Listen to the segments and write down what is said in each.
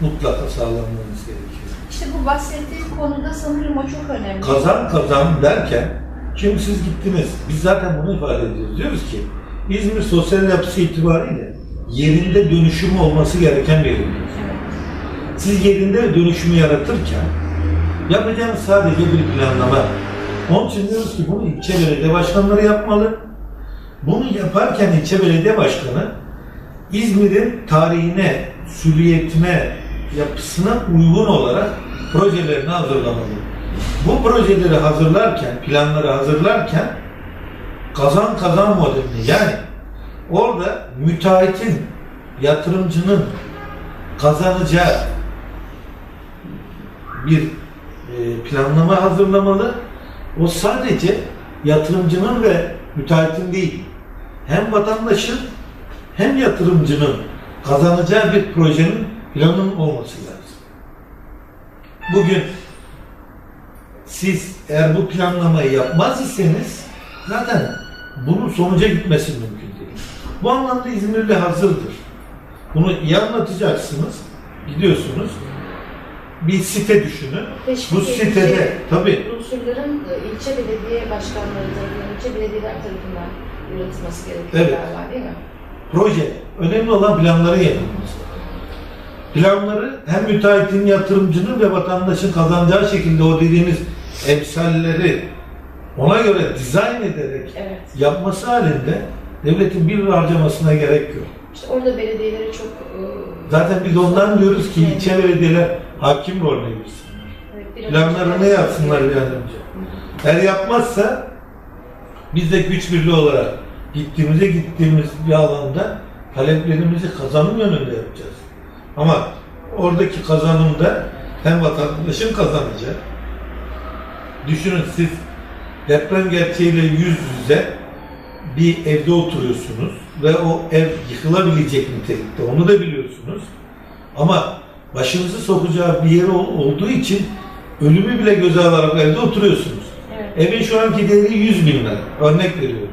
mutlaka sağlanmanız gerekiyor. İşte bu bahsettiğim konuda sanırım o çok önemli. Kazan kazan derken, şimdi siz gittiniz, biz zaten bunu ifade ediyoruz. Diyoruz ki, İzmir sosyal yapısı itibariyle yerinde dönüşüm olması gereken bir yer. Evet. Siz yerinde dönüşümü yaratırken yapacağınız sadece bir planlama. Onun için diyoruz ki bunu ilçe belediye başkanları yapmalı. Bunu yaparken ilçe belediye başkanı İzmir'in tarihine, süliyetine, yapısına uygun olarak projelerini hazırlamalı. Bu projeleri hazırlarken, planları hazırlarken kazan kazan modelini yani orada müteahhitin, yatırımcının kazanacağı bir e, planlama hazırlamalı. O sadece yatırımcının ve müteahhitin değil, hem vatandaşın hem yatırımcının kazanacağı bir projenin planının olması lazım. Bugün siz eğer bu planlamayı yapmaz iseniz zaten bunun sonuca gitmesi mümkün değil. Bu anlamda İzmirli hazırdır. Bunu iyi anlatacaksınız, gidiyorsunuz. Bir site düşünün. Teşvik Bu sitede tabii unsurların e, ilçe belediye başkanları tarafından, ilçe belediyeler tarafından yaratılması gerekiyor Evet. galiba değil mi? proje. Önemli olan planları yapılması. Planları hem müteahhitin, yatırımcının ve vatandaşın kazanacağı şekilde o dediğimiz emsalleri ona göre dizayn ederek Evet. yapması halinde devletin bir harcamasına gerek yok. İşte orada belediyelere çok... e, Zaten biz ondan diyoruz ki Evet. ilçe belediyeler hakim rolüne girsinler. evet, Planlarını yapsınlar bir an önce. Eğer yapmazsa biz de güç birliği olarak gittiğimizde gittiğimiz bir alanda taleplerimizi kazanım yönünde yapacağız. Ama oradaki kazanımda hem vatandaşın kazanacağı, düşünün siz deprem gerçeğiyle yüz yüze bir evde oturuyorsunuz ve o ev yıkılabilecek nitelikte onu da biliyorsunuz. Ama başınızı sokacağı bir yer ol- olduğu için ölümü bile göze alarak evde oturuyorsunuz. Evet. Evin şu anki değeri 100 bin lira. Örnek veriyorum.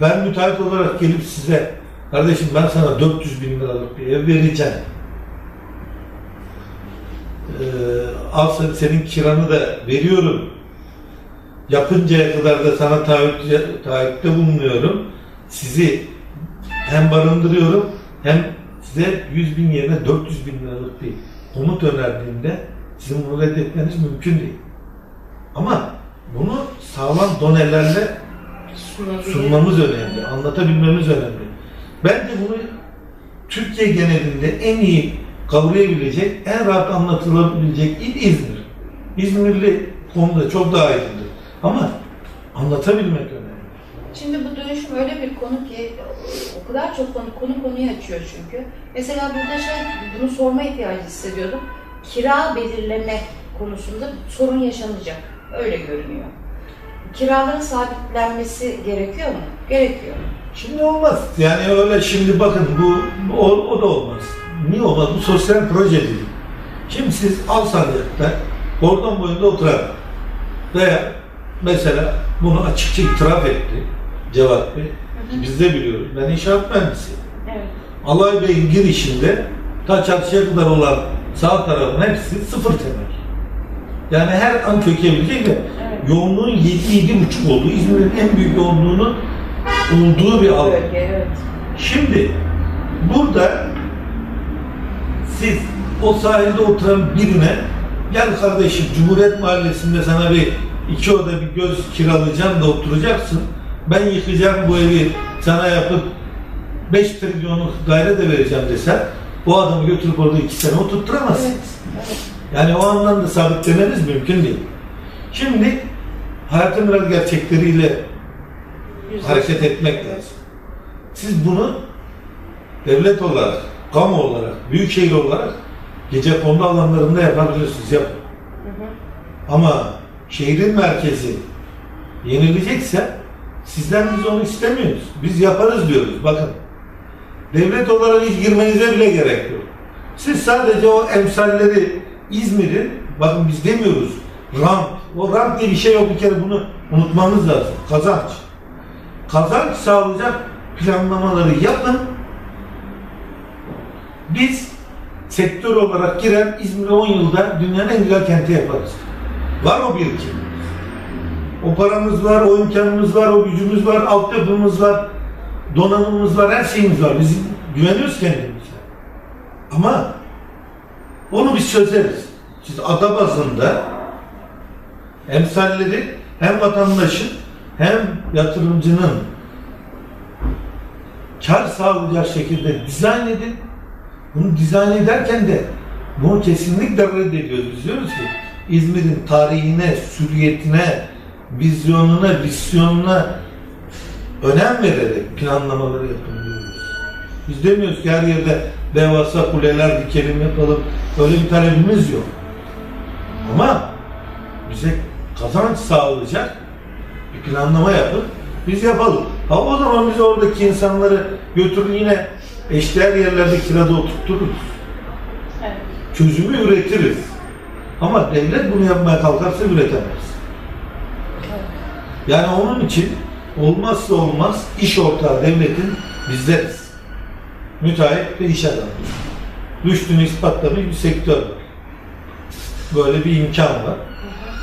Ben müteahhit olarak gelip size kardeşim ben sana 400 bin liralık bir ev vereceğim. Ee, al sen- senin kiranı da veriyorum. Yapıncaya kadar da sana taahhüt, taahhütte bulunuyorum. Sizi hem barındırıyorum hem size 100 bin yerine 400 bin liralık bir konut önerdiğimde sizin bunu reddetmeniz mümkün değil. Ama bunu sağlam donelerle sunmamız önemli, anlatabilmemiz önemli. Bence bunu Türkiye genelinde en iyi kavrayabilecek, en rahat anlatılabilecek il İzmir. İzmirli konuda çok daha iyidir. Ama anlatabilmek önemli. Şimdi bu dönüşüm öyle bir konu ki o kadar çok konu konu konuyu açıyor çünkü. Mesela burada şey bunu sorma ihtiyacı hissediyordum. Kira belirleme konusunda sorun yaşanacak. Öyle görünüyor. Kiraların sabitlenmesi gerekiyor mu? Gerekiyor. Şimdi olmaz. Yani öyle şimdi bakın bu o, o da olmaz. Niye olmaz? Bu sosyal proje değil. Şimdi siz Alsancak'ta kordon boyunda oturan veya mesela bunu açıkça itiraf etti Cevat Bey. Biz de biliyoruz. Ben inşaat mühendisiyim. Evet. Alay Bey'in girişinde ta çarşıya kadar olan sağ tarafın hepsi sıfır temel. Yani her an çökebilecek ve Evet. yoğunluğun 7-7,5 olduğu, İzmir'in en büyük yoğunluğunun olduğu bir alan. Evet. Şimdi burada siz o sahilde oturan birine gel kardeşim Cumhuriyet Mahallesi'nde sana bir iki oda bir göz kiralayacağım da oturacaksın. Ben yıkacağım bu evi sana yapıp 5 trilyonluk daire de vereceğim desen bu adamı götürüp orada iki sene oturtturamazsın. Evet. evet. Yani o anlamda sabitlemeniz mümkün değil. Şimdi hayatın biraz gerçekleriyle Yüzleşme. hareket etmek lazım. Siz bunu devlet olarak, kamu olarak, büyükşehir olarak gece kondu alanlarında yapabilirsiniz, yapın. Hı hı. Ama şehrin merkezi yenilecekse sizden biz onu istemiyoruz. Biz yaparız diyoruz. Bakın. Devlet olarak hiç girmenize bile gerek yok. Siz sadece o emsalleri İzmir'in, bakın biz demiyoruz rant. O rant diye bir şey yok bir kere bunu unutmamız lazım. Kazanç. Kazanç sağlayacak planlamaları yapın. Biz sektör olarak girer İzmir'i 10 yılda dünyanın en güzel kenti yaparız. Var mı bir iki? O paramız var, o imkanımız var, o gücümüz var, altyapımız var, donanımımız var, her şeyimiz var. Biz güveniyoruz kendimize. Ama onu biz çözeriz. Siz ada bazında emsalleri hem vatandaşın hem yatırımcının kar sağlayacak şekilde dizayn edin. Bunu dizayn ederken de bunu kesinlikle reddediyoruz. Biz diyoruz ki İzmir'in tarihine, süriyetine, vizyonuna, misyonuna önem vererek planlamaları yapın diyoruz. Biz demiyoruz ki her yerde devasa kuleler dikelim yapalım. Öyle bir talebimiz yok. Ama bize kazanç sağlayacak bir planlama yapın. Biz yapalım. Ha o zaman biz oradaki insanları götürür yine eşdeğer yerlerde kirada oturturuz. Evet. Çözümü üretiriz. Ama devlet bunu yapmaya kalkarsa üretemez. evet. Yani onun için olmazsa olmaz iş ortağı devletin bizleriz. Müteahhit ve iş adamı. Rüştünü ispatlamış bir sektör var. Böyle bir imkan var.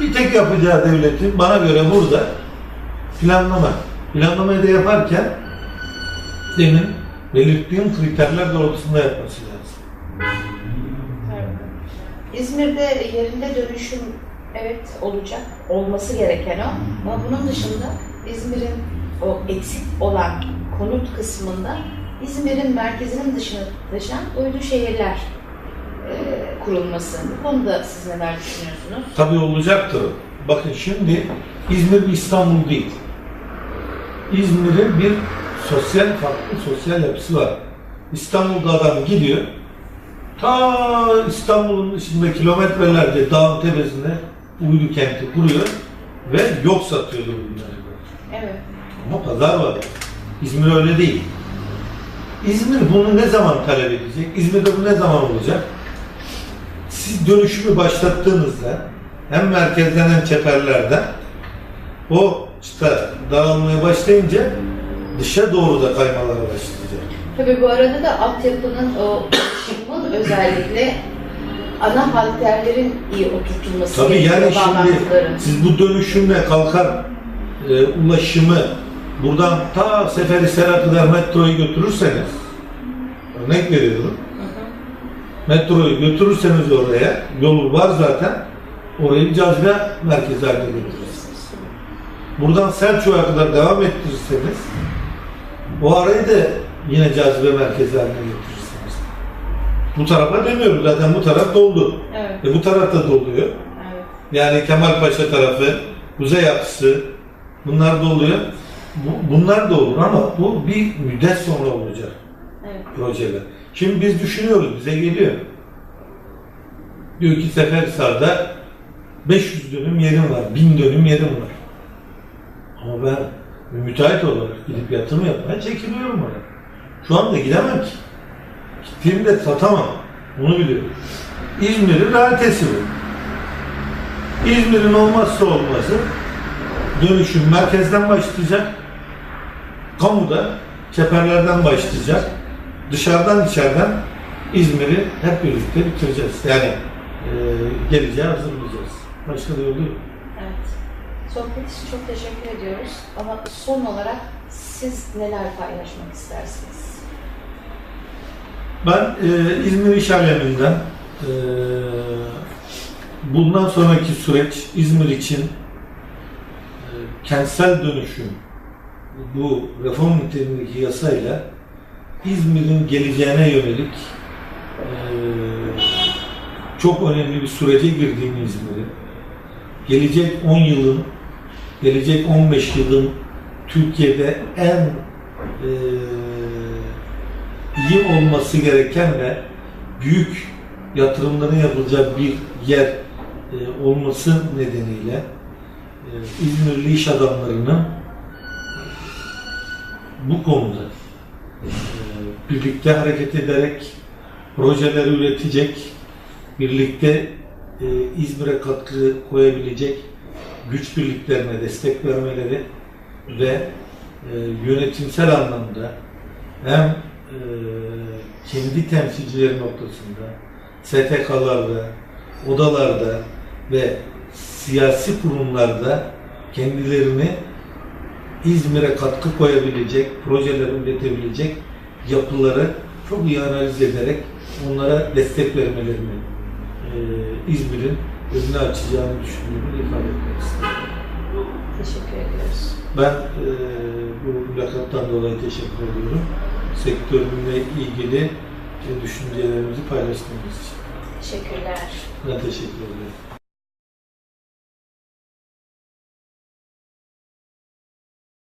Bir tek yapacağı devletin bana göre burada planlama. Planlamayı da yaparken demin belirttiğim kriterler doğrultusunda yapması lazım. Evet. İzmir'de yerinde dönüşüm evet olacak. Olması gereken o. Ama bunun dışında İzmir'in o eksik olan konut kısmında İzmir'in merkezinin dışına taşan uydu şehirler e, kurulması. Bu konuda siz neler düşünüyorsunuz? Tabii olacaktır. Bakın şimdi İzmir bir İstanbul değil. İzmir'in bir sosyal farklı sosyal yapısı var. İstanbul'da adam gidiyor. Ta İstanbul'un dışında kilometrelerce dağın tepesinde uydu kenti kuruyor ve yok satıyordu bunları. Evet. Ama pazar var. İzmir öyle değil. İzmir bunu ne zaman talep edecek? İzmir'de bu ne zaman olacak? Siz dönüşümü başlattığınızda hem merkezden hem çeperlerden o işte dağılmaya başlayınca dışa doğru da kaymalara başlayacak. Tabii bu arada da altyapının o ulaşımın özellikle ana halterlerin iyi oturtulması Tabii yani şimdi siz bu dönüşümle kalkar e, ulaşımı buradan ta Seferihisar'a kadar metroyu götürürseniz örnek veriyorum Hı hı. metroyu götürürseniz oraya yolu var zaten orayı cazibe merkezi haline getirirsiniz. Buradan Selçuk'a kadar devam ettirirseniz o arayı da yine cazibe merkezi haline getirirsiniz. Bu tarafa demiyorum zaten bu taraf doldu. Evet, E bu taraf da doluyor. evet. Yani Kemalpaşa tarafı, Kuzey Aksı bunlar da oluyor. Bu- bunlar da olur ama bu bir müddet sonra olacak evet. projeler. Şimdi biz düşünüyoruz, bize geliyor. Diyor ki Seferisar'da 500 dönüm yerim var, 1000 dönüm yerim var. Ama ben müteahhit olarak gidip yatırım yapmaya çekiliyorum oraya. Şu anda gidemem ki. Gittiğimde satamam. Bunu biliyorum. İzmir'in realitesi bu. İzmir'in olmazsa olmazı dönüşüm merkezden başlayacak. Kamuda çeperlerden başlayacak. Dışarıdan içeriden İzmir'i hep birlikte bitireceğiz. Yani e, geleceğe hazırlayacağız. Başka da yolu yok. Sohbet için çok teşekkür ediyoruz. Ama son olarak siz neler paylaşmak istersiniz? Ben e, İzmir İş Alemi'nden e, bundan sonraki süreç İzmir için e, kentsel dönüşüm bu reform niteliğindeki yasayla İzmir'in geleceğine yönelik e, çok önemli bir sürece girdiğini İzmir'in gelecek 10 yılın gelecek 15 yılın Türkiye'de en e, iyi olması gereken ve büyük yatırımların yapılacağı bir yer e, olması nedeniyle e, İzmirli iş adamlarının bu konuda e, birlikte hareket ederek projeler üretecek, birlikte e, İzmir'e katkı koyabilecek güç birliklerine destek vermeleri ve e, yönetimsel anlamda hem e, kendi temsilcileri noktasında STK'larda, odalarda ve siyasi kurumlarda kendilerini İzmir'e katkı koyabilecek, projeler üretebilecek yapıları çok iyi analiz ederek onlara destek vermelerini e, İzmir'in önüne açacağını düşündüğümü ifade etmek istedim. Teşekkür ediyoruz. Ben e, bu mülakattan dolayı teşekkür ediyorum. Sektörümle ilgili e, düşüncelerimizi paylaştığımız için. Teşekkürler. Ben teşekkür ederim.